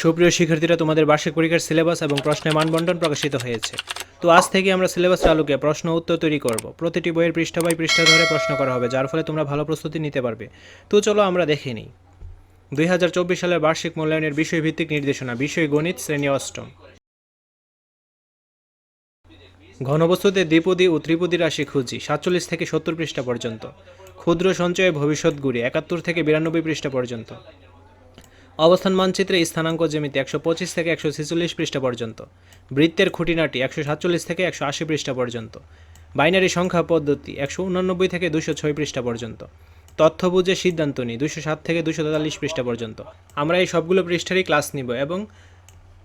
সুপ্রিয় শিক্ষার্থীরা, তোমাদের বার্ষিক পরীক্ষার সিলেবাস এবং প্রশ্নের মানবন্টন প্রকাশিত হয়েছে। তো আজ থেকে আমরা সিলেবাস আলোকে প্রশ্ন উত্তর তৈরি করব। প্রতিটি বইয়ের পৃষ্ঠা বাই পৃষ্ঠা ধরে প্রশ্ন করা হবে, যার ফলে তোমরা ভালো প্রস্তুতি নিতে পারবে। তো চলো আমরা দেখে নিই। দুই হাজার চব্বিশ সালের বার্ষিক মূল্যায়নের বিষয়ভিত্তিক নির্দেশনা, বিষয় গণিত, শ্রেণি অষ্টম। ঘনবস্তুতে দ্বিপদী ও ত্রিপদী রাশি খুঁজি, সাতচল্লিশ থেকে সত্তর পৃষ্ঠা পর্যন্ত। ক্ষুদ্র সঞ্চয়ে ভবিষ্যৎ গুড়ি একাত্তর থেকে বিরানব্বই পৃষ্ঠা পর্যন্ত। অবস্থান মানচিত্রে স্থানাঙ্ক জ্যামিতি একশো পঁচিশ থেকে একশো ছেচল্লিশ পৃষ্ঠা পর্যন্ত। বৃত্তের খুঁটিনাটি একশো সাতচল্লিশ থেকে একশো আশি পৃষ্ঠা পর্যন্ত। বাইনারি সংখ্যা পদ্ধতি একশো উনানব্বই থেকে দুশো ছয় পৃষ্ঠা পর্যন্ত। তথ্য বুঝে সিদ্ধান্ত নিই দুশো সাত থেকে দুশো তেতাল্লিশ পৃষ্ঠা পর্যন্ত। আমরা এই সবগুলো পৃষ্ঠারই ক্লাস নিব এবং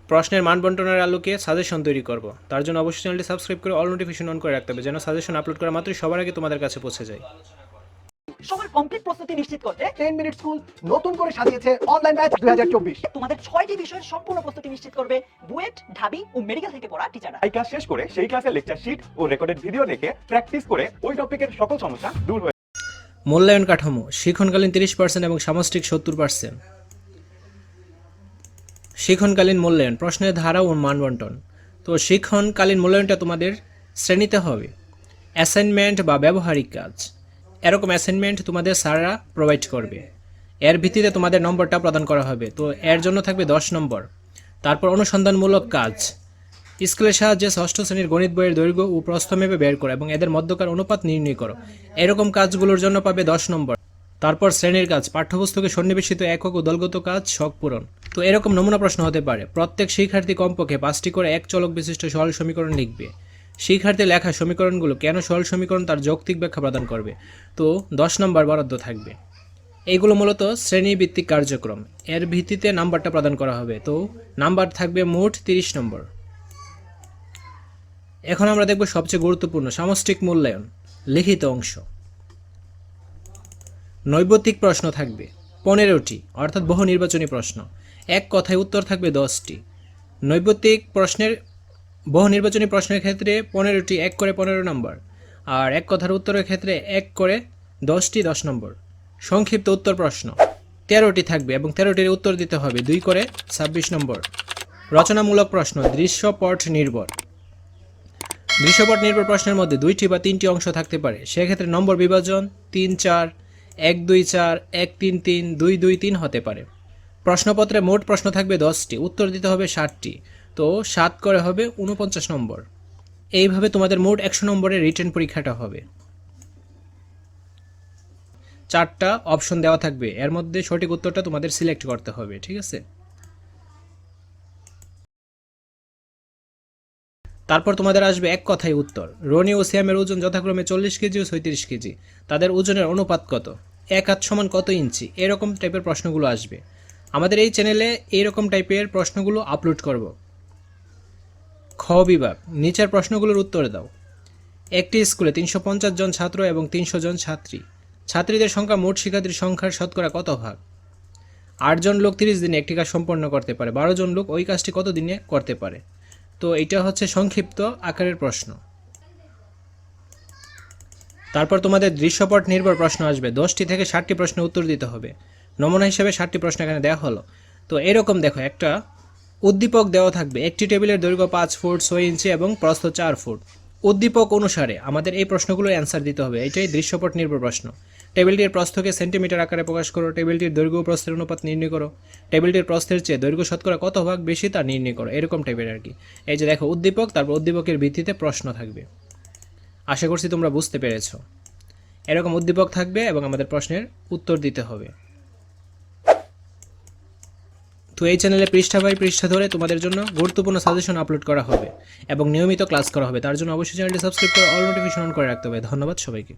প্রশ্নের মান বন্টনের আলোকে সাজেশন তৈরি করব। তার জন্য অবশ্যই চ্যানেলটি সাবস্ক্রাইব করে অল নোটিফিকেশন অন করে রাখতে হবে, যেন সাজেশন আপলোড করা মাত্রই সবার আগে তোমাদের কাছে পৌঁছে যায়। সবার কমপ্লিট প্রস্তুতি নিশ্চিত করতে টেন মিনিট স্কুল নতুন করে সাজিয়েছে অনলাইন ব্যাচ দুই হাজার চব্বিশ। তোমাদের ছয়টি বিষয়ের সম্পূর্ণ প্রস্তুতি নিশ্চিত করবে বুয়েট ঢাবি ও মেডিকেল থেকে পড়া টিচাররা এই ক্লাস শেষ করে সেই ক্লাসের লেকচার শিট ও রেকর্ডেড ভিডিও দেখে প্র্যাকটিস করে ওই টপিকের সকল সমস্যা দূর হয়ে মূল্যায়ন কাঠামো শিক্ষণকালীন তিরিশ পার্সেন্ট এবং সামষ্টিক সত্তর পার্সেন্ট শিক্ষণকালীন মূল্যায়ন প্রশ্নের ধারা ও মানবন্টন। তো শিক্ষণকালীন মূল্যায়নটা তোমাদের শ্রেণীতে হবে। অ্যাসাইনমেন্ট বা ব্যবহারিক কাজ। এরকম অ্যাসাইনমেন্ট তোমাদের স্যাররা প্রোভাইড করবে। এর ভিত্তিতে তোমাদের নম্বরটা প্রদান করা হবে। তো এর জন্য থাকবে দশ নম্বর। তারপর অনুসন্ধানমূলক কাজ। স্কেলের সাহায্যে ষষ্ঠ শ্রেণির গণিত বইয়ের দৈর্ঘ্য ও প্রস্থ মেপে বের করো এবং এদের মধ্যকার অনুপাত নির্ণয় করো। এরকম কাজগুলোর জন্য পাবে দশ নম্বর। তারপর শ্রেণির কাজ। পাঠ্যপুস্তকে সন্নিবেশিত একক ও দলগত কাজ, শখ পূরণ। তো এরকম নমুনা প্রশ্ন হতে পারে। প্রত্যেক শিক্ষার্থী কমপক্ষে পাঁচটি করে এক চলক বিশিষ্ট সরল সমীকরণ লিখবে। শিক্ষার্থী লেখা সমীকরণগুলো কেন সরল সমীকরণ তার যৌক্তিক ব্যাখ্যা প্রদান করবে? তো দশ নম্বর বরাদ্দ থাকবে। এইগুলো মূলত শ্রেণীভিত্তিক কার্যক্রম। এর ভিত্তিতে নাম্বারটা প্রদান করা হবে। তো নাম্বার থাকবে মোট তিরিশ নম্বর। এখন আমরা দেখব সবচেয়ে গুরুত্বপূর্ণ সামষ্টিক মূল্যায়ন, লিখিত অংশ। নৈবত্তিক প্রশ্ন থাকবে পনেরোটি, অর্থাৎ বহু নির্বাচনী প্রশ্ন। এক কথায় উত্তর থাকবে দশটি। নৈবত্তিক প্রশ্নের বহু নির্বাচনী প্রশ্নের ক্ষেত্রে পনেরোটি এক করে পনেরো নম্বর, আর এক কথার উত্তরের ক্ষেত্রে এক করে দশটি দশ নম্বর। সংক্ষিপ্ত উত্তর প্রশ্ন। তেরোটি থাকবে এবং তেরোটির উত্তর দিতে হবে দুই করে ছাব্বিশ নম্বর। রচনামূলক প্রশ্ন, দৃশ্যপট নির্ভর। দৃশ্যপট নির্ভর প্রশ্নের মধ্যে দুইটি বা তিনটি অংশ থাকতে পারে। সেক্ষেত্রে নম্বর বিভাজন তিন চার, এক দুই চার, এক তিন তিন, দুই দুই তিন হতে পারে। প্রশ্নপত্রে মোট প্রশ্ন থাকবে দশটি, উত্তর দিতে হবে ষাটটি। তো সাত করে হবে উনপঞ্চাশ নম্বর। এইভাবে তোমাদের মোট একশো নম্বরের রিটার্ন পরীক্ষাটা হবে। চারটা অপশন দেওয়া থাকবে। এর মধ্যে সঠিক উত্তরটা তোমাদের সিলেক্ট করতে হবে, ঠিক আছে? তারপর তোমাদের আসবে এক কথায় উত্তর। রনি ও শ্যামের ওজন যথাক্রমে চল্লিশ কেজি ও ছয়ত্রিশ কেজি। তাদের ওজনের অনুপাত কত? এক হাত সমান কত ইঞ্চি? এরকম টাইপের প্রশ্নগুলো আসবে। আমাদের এই চ্যানেলে এইরকম টাইপের প্রশ্নগুলো আপলোড করব। খ বিভাগ নিচের প্রশ্নগুলোর উত্তর দাও। একটি স্কুলে তিনশো পঞ্চাশ জন ছাত্র এবং তিনশো জন ছাত্রী। ছাত্রীদের সংখ্যা মোট শিক্ষার্থীর সংখ্যার শতকরা কত ভাগ? আটজন লোক তিরিশ দিনে একটি কাজ সম্পন্ন করতে পারে, বারো জন লোক ওই কাজটি কত দিনে করতে পারে? তো এটা হচ্ছে সংক্ষিপ্ত আকারের প্রশ্ন। তারপর তোমাদের দৃশ্যপট নির্ভর প্রশ্ন আসবে। দশটি থেকে ষাটটি প্রশ্ন উত্তর দিতে হবে। নমুনা হিসেবে ষাটটি প্রশ্ন এখানে দেওয়া হলো। তো এরকম দেখো একটা উদ্দীপক দেওয়া থাকবে। একটি টেবিলের দৈর্ঘ্য পাঁচ ফুট, ছয় ইঞ্চি এবং প্রস্থ চার ফুট। উদ্দীপক অনুসারে আমাদের এই প্রশ্নগুলো অ্যান্সার দিতে হবে। এটাই দৃশ্যপট নির্ভর প্রশ্ন। টেবিলটির প্রস্থকে সেন্টিমিটার আকারে প্রকাশ করো। টেবিলটির দৈর্ঘ্য প্রস্থের অনুপাত নির্ণয় করো। টেবিলটির প্রস্থের চেয়ে দৈর্ঘ্য শতকরা কত ভাগ বেশি তা নির্ণয় করো। এরকম টাইপের আর কি। এই যে দেখো, উদ্দীপক, তারপর উদ্দীপকের ভিত্তিতে প্রশ্ন থাকবে। আশা করছি তোমরা বুঝতে পেরেছ। এরকম উদ্দীপক থাকবে এবং আমাদের প্রশ্নের উত্তর দিতে হবে। তো এই চ্যানেলে পৃষ্ঠা বাই পৃষ্ঠা ধরে তোমাদের জন্য গুরুত্বপূর্ণ সাজেশন আপলোড করা হবে এবং নিয়মিত ক্লাস করা হবে। তার জন্য অবশ্যই চ্যানেলটি সাবস্ক্রাইব করে অল নোটিফিকেশন অন করে রাখতে হবে। ধন্যবাদ সবাইকে।